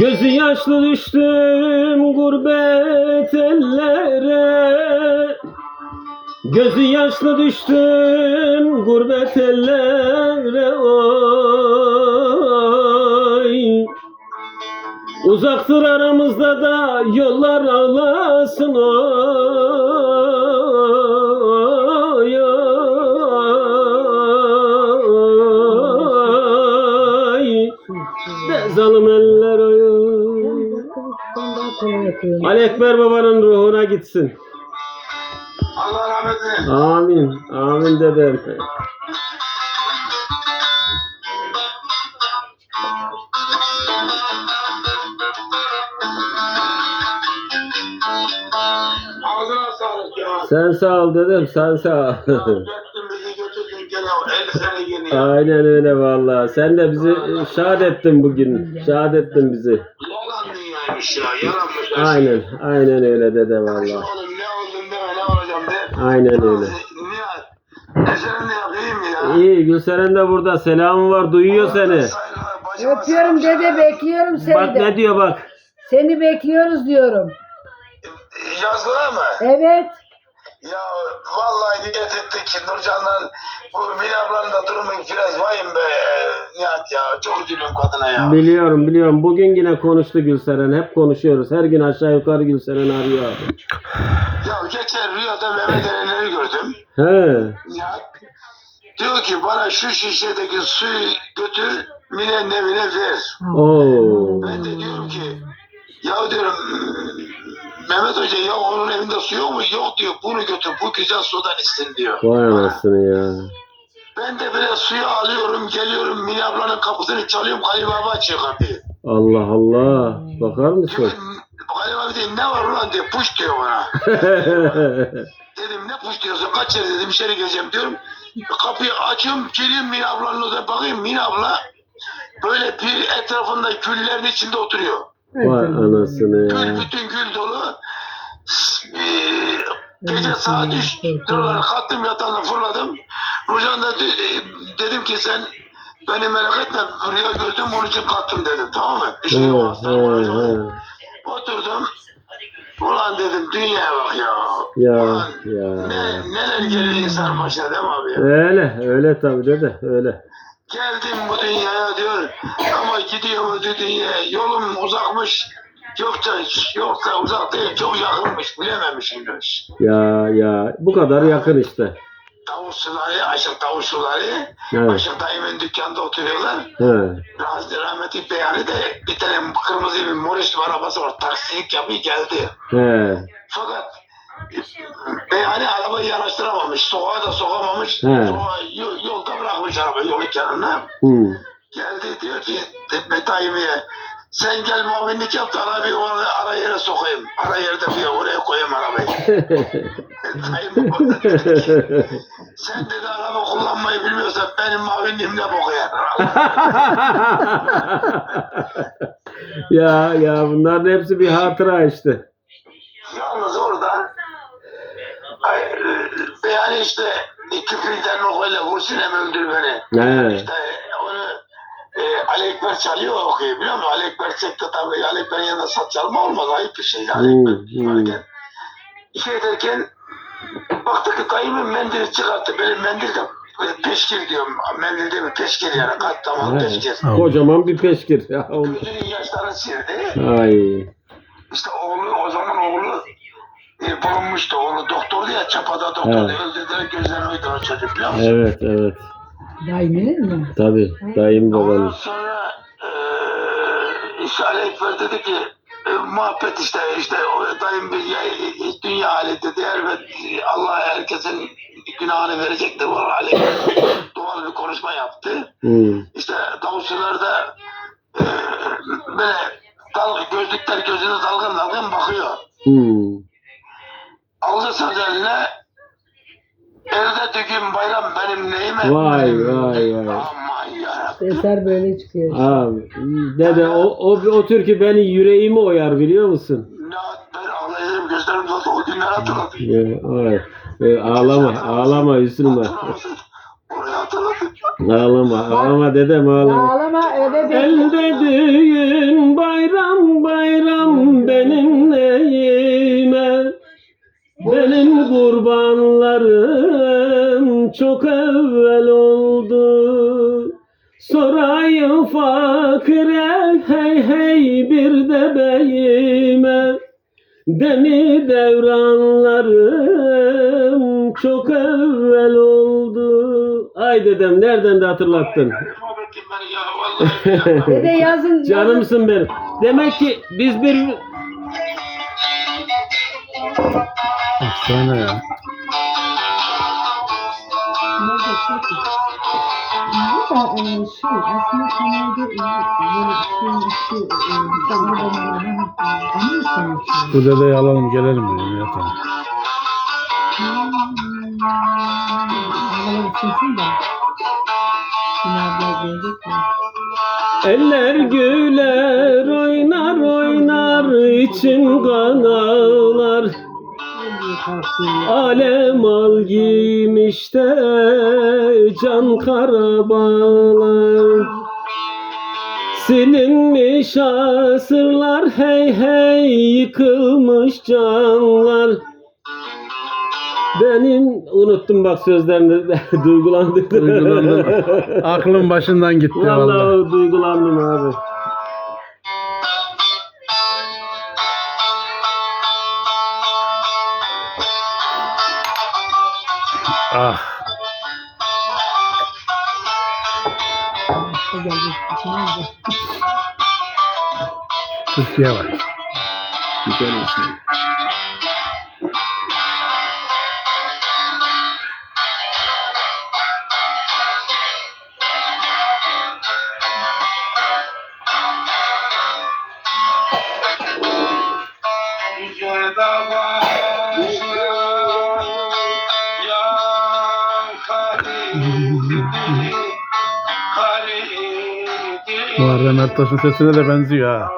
Gözü yaşlı düştüm gurbet ellere. Gözü yaşlı düştüm gurbet ellere oy. Uzaktır aramızda da yollar ağlasın oy zalim eller oy Ben daha kolay yapıyorum. Ali Ekber babanın ruhuna gitsin. Allah rahmet eylesin. Amin. Amin dedem. Sen sağ ol dedem. Sen sağ ol. Ya. Aynen öyle vallahi. Sen de bizi şad ettin bugün. Şad ettin bizi. Yalan dünyaymış ya. Yalanmış. her şey. Aynen. Aynen öyle dede vallahi. Oğlum ne oldum deme ne olacağım de. Aynen öyle. Nihat. Eserin ne yapayım ya? İyi Gülseren de burada. Selamı var. Duyuyor seni. Saygılar, bacıma Öpüyorum selam dede bekliyorum seni Bak de. ne diyor bak. Seni bekliyoruz diyorum. Yazdılar mı? Evet. Ya vallahi niyet ettik ki Nurcan'la bu Mine ablanın da durumu biraz vahim be Nihat ya. Çok üzülüyorum kadına ya. Biliyorum biliyorum. Bugün yine konuştu Gülseren. Hep konuşuyoruz. Her gün aşağı yukarı Gülseren arıyor abi. Ya geçen rüyada Mehmet Erenleri gördüm. He. Nihat. Diyor ki bana şu şişedeki suyu götür Mine'nin evine ver. Oo. Ben de diyorum ki ya diyorum Mehmet Hoca ya onun evinde su yok mu? Yok diyor bunu götür bu güzel sudan içsin diyor. Vay anasını ya. Ben de böyle suyu alıyorum geliyorum Mine ablanın kapısını çalıyorum kayınbaba açıyor kapıyı. Allah Allah. Bakar mısın? Kayınbaba diyor ne var ulan diyor puş diyor bana. Dedim ne puş diyorsun kaç yere dedim içeri gireceğim diyorum. Kapıyı açıyorum geliyorum Mine ablanın odaya bakayım Mine abla böyle bir etrafında güllerin içinde oturuyor. Vay anasını Gül ya. bütün gül dolu. Eee, gece saat 3 liralar kalktım yatağına fırladım. Nurcan da de- dedim ki sen beni merak etme rüya gördüm onun için kalktım dedim tamam mı? Bir şey hastayım he. olacağım. Oturdum. Ulan dedim dünyaya bak ya. Ya, Ulan ya. Ne, neler geliyor insan başına değil mi abi? ya? Öyle, öyle tabii dede, öyle. Geldim bu dünyaya diyor ama gidiyor bu dünyaya yolum uzakmış yoksa yoksa uzak değil çok yakınmış bilememişim diyor. Ya, ya, bu kadar yakın işte. Tavuk suları, aşık tavuk suları, Evet. aşık dayımın dükkanda oturuyorlar. He, Rahmetli, rahmetli beyani de bir tane kırmızı bir Moris'li arabası var, taksilik yapıyor geldi. he, Fakat beyani arabayı yanaştıramamış, sokağa da sokamamış, He. sokağa, yolda bırakmış arabayı yolun kenarına. hı. Geldi diyor ki Betayimi'ye sen gel muavinlik yap da arabayı oraya ara yere sokayım. Ara yerde diyor oraya koyayım arabayı. Dayım orada dedi ki, sen dedi araba kullanmayı bilmiyorsan benim muavinliğimle bok yer. ya, ya bunların hepsi bir hatıra işte. Yalnız orada ay, e, yani işte küfürden okuyla vursun hem öldür beni. He, İşte Ali Ekber çalıyor okuyor biliyor musun? Ali Ekber çekti tabii. Ali Ekber'in yanında saz çalma olmaz. Ayıp bir şey. Ali Hmm, Ekber hmm. varken. Şey derken baktı ki dayımın mendili çıkarttı. Benim mendil de peşkir diyorum. Mendil değil mi? Peşkir yani. Kat tamam He. peşkir. Kocaman bir peşkir. Gözünün yaşlarını sildi. Ay, İşte oğlu o zaman oğlu e, bulunmuştu. Oğlu doktordu ya çapada doktordu. Evet. Öldürdüler gözlerini oydu o çocuk biliyor musun? evet, evet. Daiminin mi? Tabii, dayım Ondan babanın. sonra eee işte Ali Ekber dedi ki e, muhabbet işte işte o dayım bir ya, e, dünya hali dedi elbet Allah herkesin günahını verecektir. Bu Ali Ekber doğal bir konuşma yaptı. Hı. İşte davulcular da eee böyle dal, gözlükler gözüne dalgın dalgın bakıyor. Hı. Aldı eline Elde düğün bayram benim neyime? Vay, vay, vay. Aman yarabbim. Eser böyle çıkıyor. Abi, dede o, o, o türkü beni yüreğimi oyar biliyor musun? Ne ben ağlayırım gözlerim doldu o günler hatırladım. Ya, ay. E, ağlama, ağlama, üzülme. Hatırladım. Ağlama, ağlama dedem ağlama. Ağlama eve bekliyor. Elde düğün bayram bayram benim neyime Benim kurbanlarım çok evvel oldu Sorayım fakire hey hey bir de beyime Demi devranlarım çok evvel oldu Ay dedem nereden de hatırlattın. Dede yazın. yazın. Canımsın benim. Demek ki biz bir Efsane ya. Bu da e, şey aslında sanayide e, böyle şey şey e. Bu dedeyi alalım gelelim dedim ya tamam. Havaları ısınsın da. Bunlar gelecek ya. eller güler oynar oynar için kan ağlar. Alem al giymiş de can karabalar. Silinmiş asırlar hey hey yıkılmış canlar. Benim unuttum bak sözlerini duygulandım. Duygulandım. Aklım başından gitti Vallahi vallahi. duygulandım abi. Ah. O gelecek. Şimdi olacak. Türkiye var. Güzel karidi. Muharrem Ertaş'ın sesine de benziyor ha.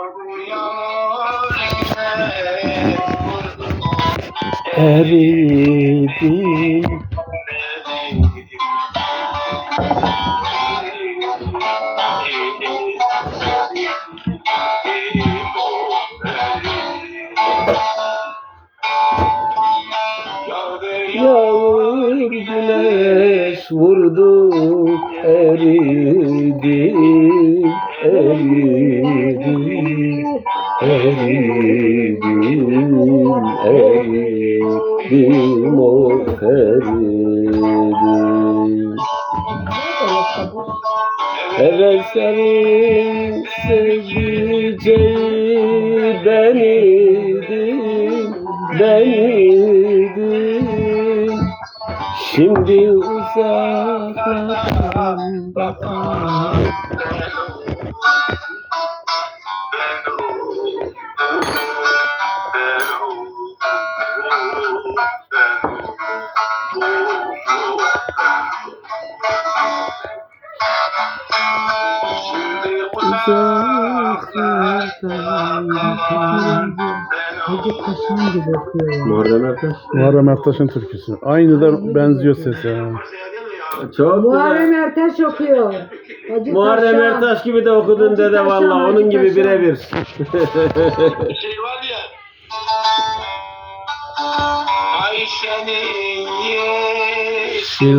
Eridim. Eridim eridim o eridim Evet senin sevdiceği ben idim, ben idim. Şimdi uzaklardan bakan Muharrem Ertaş. Muharrem Ertaş'ın türküsü. Aynı da benziyor sesi. Çok Muharrem güzel. Ertaş okuyor. Hacı Muharrem Taşan. Ertaş gibi de okudun Hacı dede Taşan, valla Hacı onun gibi Taşan. birebir. Şey